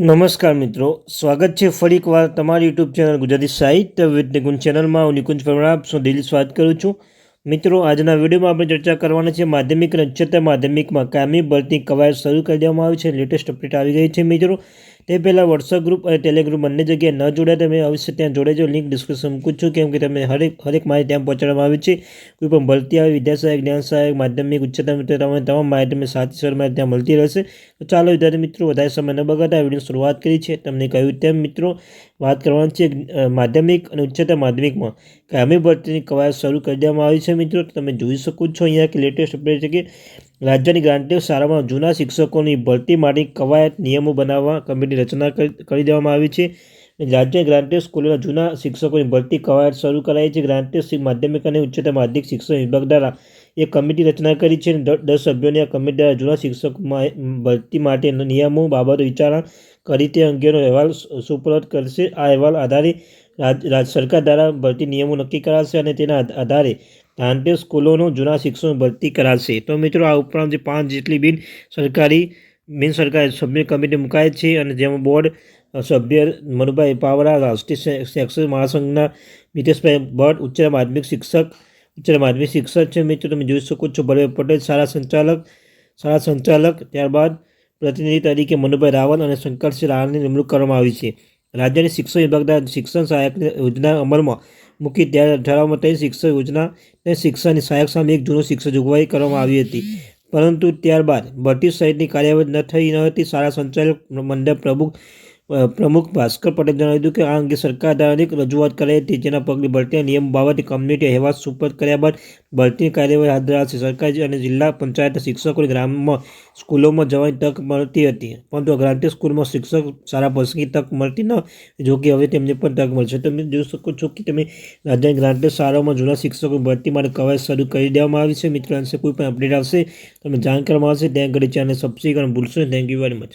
નમસ્કાર મિત્રો, સ્વાગત છે ફરી એકવાર તમારી યુટ્યુબ ચેનલ ગુજરાતી સાહિત્ય નિકુંજ ચેનલમાં. હું નિકુંજ પરમાર આપ સૌ દિલ્હી સ્વાગત કરું છું. મિત્રો, આજના વિડીયોમાં આપણે ચર્ચા કરવાના છે માધ્યમિક અને ઉચ્ચતર માધ્યમિકમાં કાયમી ભરતી કવાયત શરૂ કરી દેવામાં આવી છે. લેટેસ્ટ અપડેટ આવી ગઈ છે મિત્રો. તે પહેલાં વોટ્સઅપ ગ્રુપ અને ટેલિગ્રુપ બંને જગ્યાએ ન જોડાય તમે અવશ્ય ત્યાં જોડાજો લિંક ડિસ્ક્રિપ્શન મૂકું છું કેમ કે તમે હરેક હરેક માહિતી ત્યાં પહોંચાડવામાં આવી છે. કોઈ પણ ભરતી આવે, વિદ્યા સહાયક, જ્ઞાન સહાયક, માધ્યમિક, ઉચ્ચતમ તમે તમામ માહિતી તમે સાચી સરમાં ત્યાં મળતી રહેશે. તો ચાલો વિદ્યાર્થી મિત્રો, વધારે સમય ન બગાડતા વીડિયો શરૂઆત કરી છે. તમને કહ્યું તેમ મિત્રો, વાત કરવાની છે માધ્યમિક અને ઉચ્ચતર માધ્યમિકમાં. કાયમી ભરતીની કવાયત શરૂ કરી દેવામાં આવી છે મિત્રો. તમે જોઈ શકો છો અહીંયા કે લેટેસ્ટ અપડેટ છે કે રાજ્યની ગ્રાન્ટેડ શાળામાં જૂના શિક્ષકોની ભરતી માટે કવાયત નિયમો બનાવવા કમિટી રચના કરી દેવામાં આવી છે. રાજ્ય ગ્રાન્ટેડ સ્કૂલોના જૂના શિક્ષકોની ભરતી કવાયત શરૂ કરાઈ છે. ગ્રાન્ટેડ માધ્યમિક અને ઉચ્ચતર માધ્યમિક શિક્ષણ વિભાગ દ્વારા એક કમિટી રચના કરી છે દસ સભ્યોની આ કમિટી દ્વારા જૂના શિક્ષકોમાં ભરતી માટે નિયમો બાબતો વિચારણા કરી તે અંગેનો અહેવાલ સુપરત કરશે. આ અહેવાલ આધારે રાજ સરકાર દ્વારા ભરતી નિયમો નક્કી કરાશે અને તેના આધારે ગ્રાન્ટેડ સ્કૂલોનો જૂના શિક્ષકો ભરતી કરાશે. તો મિત્રો, આ ઉપરાંત જે પાંચ જેટલી બિન સરકારી બિન સરકારી સભ્ય કમિટી મુકાય છે અને જેમાં બોર્ડ સભ્ય મનુભાઈ પાવરા, રાષ્ટ્રીય શૈક્ષણિક મહાસંઘના મિતેશભાઈ ભટ્ટ, ઉચ્ચ માધ્યમિક શિક્ષક, ઉચ્ચ માધ્યમિક શિક્ષક છે. મિત્રો, તમે જોઈ શકો છો બળદેવ પટેલ શાળા સંચાલક શાળા સંચાલક, ત્યારબાદ પ્રતિનિધિ તરીકે મનુભાઈ રાવલ અને શંકરસિંહ રાવલની નિમણૂક કરવામાં આવી છે. રાજ્યની શિક્ષણ વિભાગના શિક્ષણ સહાયક યોજના અમલમાં મૂકી ત્યારે ઠરાવમાં થઈ શિક્ષક યોજના અને શિક્ષાની સહાયક સામે એક જૂનું શિક્ષક જોગવાઈ કરવામાં આવી હતી. પરંતુ ત્યારબાદ ભરતી સહિતની કાર્યવાહી ન થઈ ન હતી, શાળા સંચાલક, મંડળ પ્રમુખ પ્રમુખ ભાસ્કર પટેલ જણાવ્યું હતું કે આ અંગે સરકાર દ્વારા અનેક રજૂઆત કરાઈ હતી. જેના પગલે ભરતીના નિયમ બાબતે કમ્યુનિટી અહેવાલ સુપરત કર્યા બાદ ભરતીની કાર્યવાહી હાથ ધરાશે. સરકાર અને જિલ્લા પંચાયત શિક્ષકોને ગ્રામમાં સ્કૂલોમાં જવાની તક મળતી હતી. પરંતુ ગ્રાન્ટેડ સ્કૂલમાં શિક્ષક સારા પસંદગી તક મળતી ન જો કે હવે તેમને પણ તક મળશે. તમે જોઈ શકો છો કે તમે રાજ્યની ગ્રાન્ટેડ શાળાઓમાં જૂના શિક્ષકો ભરતી માટે કવાયત શરૂ કરી દેવામાં આવી છે. મિત્રો કોઈ પણ અપડેટ આવશે તમે જાણ કરવામાં આવશે ત્યાં ઘડી ચેનલ સબસ્ક્રાઈબ ભૂલશો થેન્ક યુ વેરી મચ.